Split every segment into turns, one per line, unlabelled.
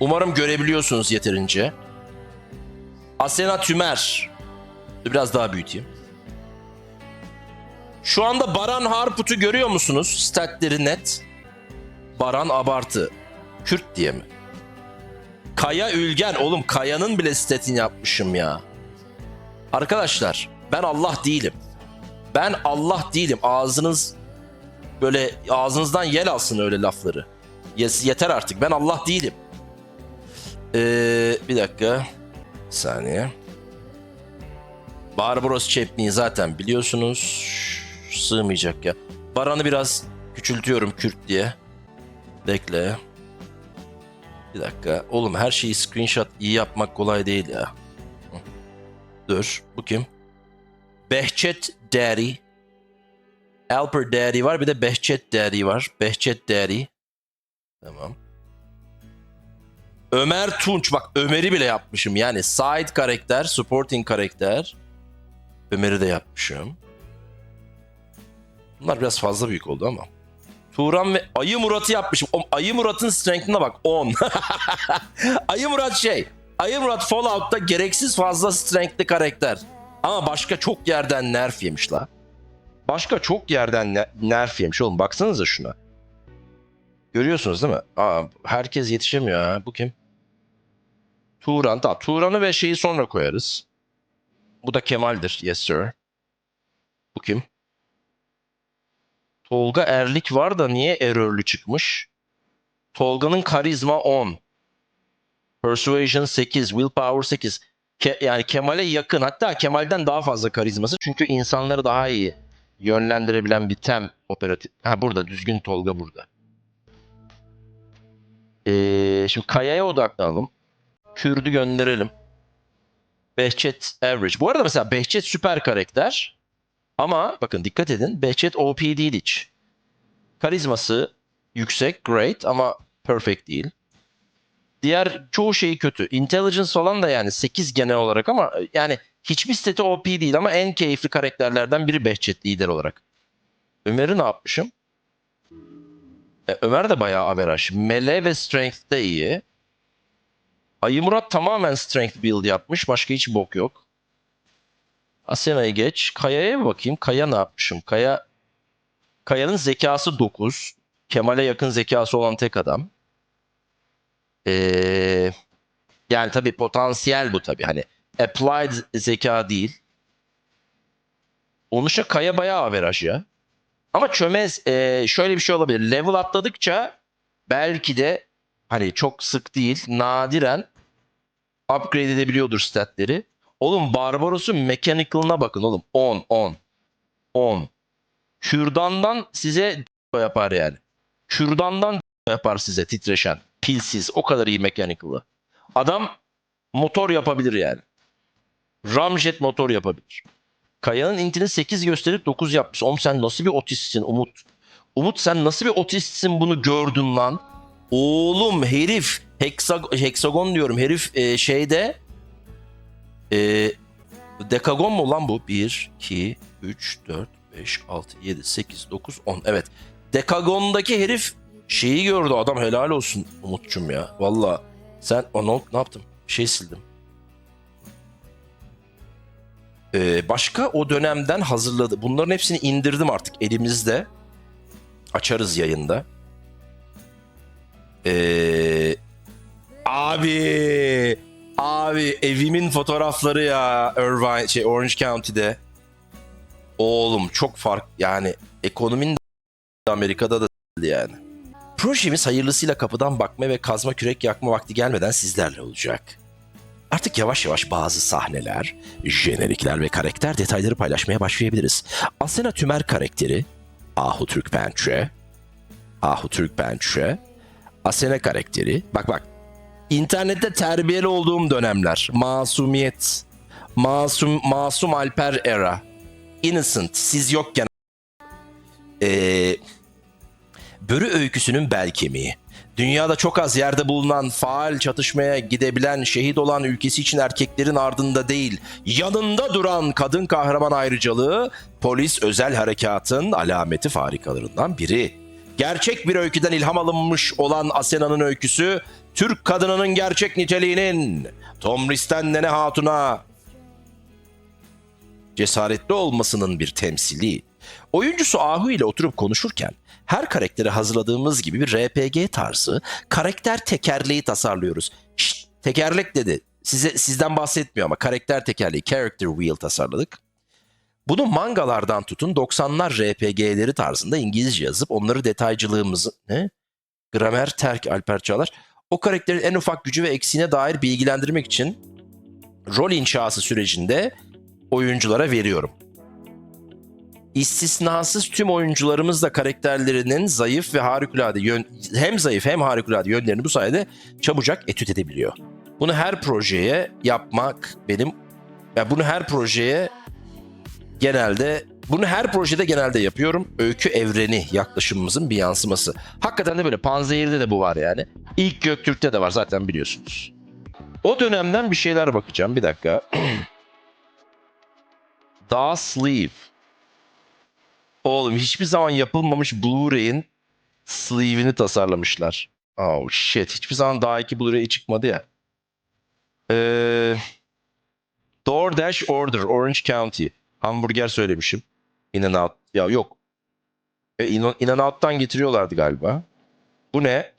Umarım görebiliyorsunuz yeterince. Asena Tümer. Biraz daha büyüteyim. Şu anda Baran Harput'u görüyor musunuz? Statleri net. Baran abartı. Kürt diye mi? Kaya Ülgen. Oğlum Kaya'nın bile statini yapmışım ya. Arkadaşlar ben Allah değilim. Ben Allah değilim. Ağzınız böyle ağzınızdan yel alsın öyle lafları. Yeter artık. Ben Allah değilim. Ee, bir dakika. Bir saniye. Barbaros Çepni'yi zaten biliyorsunuz. Sığmayacak ya. Baran'ı biraz küçültüyorum Kürt diye. Bekle. Bir dakika. Oğlum her şeyi screenshot iyi yapmak kolay değil ya. Dur. Bu kim? Behçet Daddy. Alper Daddy var. Bir de Behçet Daddy var. Behçet Daddy. Tamam. Ömer Tunç. Bak Ömer'i bile yapmışım. Yani side karakter, supporting karakter. Ömer'i de yapmışım. Bunlar biraz fazla büyük oldu ama. Turan ve Ayı Murat'ı yapmışım. O Ayı Murat'ın strength'ine bak 10. Ayı Murat şey. Ayı Murat Fallout'ta gereksiz fazla strength'li karakter. Ama başka çok yerden nerf yemiş la. Başka çok yerden ne- nerf yemiş oğlum. Baksanıza şuna. Görüyorsunuz değil mi? Aa, herkes yetişemiyor ha. Bu kim? Turan. Tamam. Turan'ı ve şeyi sonra koyarız. Bu da Kemal'dir. Yes sir. Bu kim? Tolga Erlik var da niye error'lü çıkmış? Tolga'nın karizma 10. Persuasion 8. Willpower 8. Ke- yani Kemal'e yakın. Hatta Kemal'den daha fazla karizması. Çünkü insanları daha iyi yönlendirebilen bir tem operatif. Ha burada düzgün Tolga burada. Ee, şimdi Kaya'ya odaklanalım. Kürdü gönderelim. Behçet average. Bu arada mesela Behçet süper karakter. Ama bakın dikkat edin. Behçet OP değil hiç. Karizması yüksek, great ama perfect değil. Diğer çoğu şeyi kötü. Intelligence falan da yani 8 genel olarak ama yani hiçbir seti OP değil ama en keyifli karakterlerden biri Behçet lider olarak. Ömer'i ne yapmışım? E, Ömer de bayağı averaj. Melee ve strength de iyi. Ayı Murat tamamen strength build yapmış. Başka hiç bok yok. Asena'yı geç. Kaya'ya bakayım. Kaya ne yapmışım? Kaya Kaya'nın zekası 9. Kemal'e yakın zekası olan tek adam. Ee, yani tabii potansiyel bu tabii. Hani applied zeka değil. Onuşa Kaya bayağı averaj ya. Ama çömez e, şöyle bir şey olabilir. Level atladıkça belki de hani çok sık değil nadiren upgrade edebiliyordur statleri. Oğlum Barbaros'un mechanical'ına bakın oğlum. 10 10 10. Kürdandan size yapar yani. Kürdandan yapar size titreşen. Pilsiz. O kadar iyi mechanical'ı. Adam motor yapabilir yani. Ramjet motor yapabilir. Kaya'nın intini 8 gösterip 9 yapmış. Oğlum sen nasıl bir otistsin Umut? Umut sen nasıl bir otistsin bunu gördün lan? Oğlum herif hexag- hexagon diyorum herif e, şeyde e, dekagon mu lan bu? 1, 2, 3, 4, 5, 6, 7, 8, 9, 10. Evet. Dekagondaki herif şeyi gördü adam helal olsun Umut'cum ya. Valla sen o ne, ne yaptım? Bir şey sildim. Ee, başka o dönemden hazırladı. Bunların hepsini indirdim artık elimizde. Açarız yayında. Ee, abi abi evimin fotoğrafları ya Irvine şey Orange County'de. Oğlum çok fark yani ekonominin de Amerika'da da yani. Projemiz hayırlısıyla kapıdan bakma ve kazma kürek yakma vakti gelmeden sizlerle olacak. Artık yavaş yavaş bazı sahneler, jenerikler ve karakter detayları paylaşmaya başlayabiliriz. Asena Tümer karakteri, Ahu Türkmençe, Ahu Türkmençe, Asena karakteri, bak bak, internette terbiyeli olduğum dönemler, masumiyet, masum, masum Alper era, innocent, siz yokken, ee, Börü öyküsünün bel kemiği. Dünyada çok az yerde bulunan, faal çatışmaya gidebilen, şehit olan ülkesi için erkeklerin ardında değil, yanında duran kadın kahraman ayrıcalığı, polis özel harekatın alameti farikalarından biri. Gerçek bir öyküden ilham alınmış olan Asena'nın öyküsü, Türk kadınının gerçek niteliğinin Tomris'ten Nene Hatun'a cesaretli olmasının bir temsili. Oyuncusu Ahu ile oturup konuşurken her karakteri hazırladığımız gibi bir RPG tarzı karakter tekerleği tasarlıyoruz. Şşt, tekerlek dedi. Size sizden bahsetmiyor ama karakter tekerleği character wheel tasarladık. Bunu mangalardan tutun 90'lar RPG'leri tarzında İngilizce yazıp onları detaycılığımızı ne? Gramer terk Alper Çağlar. O karakterin en ufak gücü ve eksiğine dair bilgilendirmek için rol inşası sürecinde oyunculara veriyorum. İstisnasız tüm oyuncularımız da karakterlerinin zayıf ve harikulade yön hem zayıf hem harikulade yönlerini bu sayede çabucak etüt edebiliyor. Bunu her projeye yapmak benim ya bunu her projeye genelde bunu her projede genelde yapıyorum. Öykü evreni yaklaşımımızın bir yansıması. Hakikaten de böyle Panzehir'de de bu var yani. İlk Göktürk'te de var zaten biliyorsunuz. O dönemden bir şeyler bakacağım. Bir dakika. Daha Sleeve. Oğlum hiçbir zaman yapılmamış Blu-ray'in sleeve'ini tasarlamışlar. Oh shit. Hiçbir zaman daha iki Blu-ray çıkmadı ya. Ee, DoorDash Order Orange County. Hamburger söylemişim. In and Out. Ya yok. E, In, In and Out'tan getiriyorlardı galiba. Bu ne?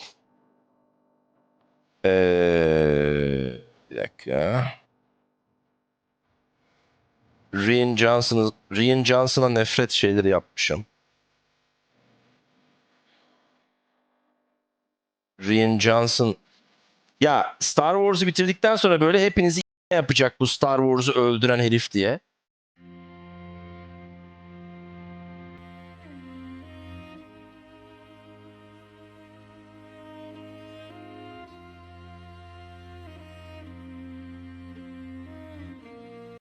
Ee, bir dakika. Rian Johnson'ı Rian Johnson'a nefret şeyleri yapmışım. Rian Johnson ya Star Wars'u bitirdikten sonra böyle hepinizi yapacak bu Star Wars'u öldüren herif diye.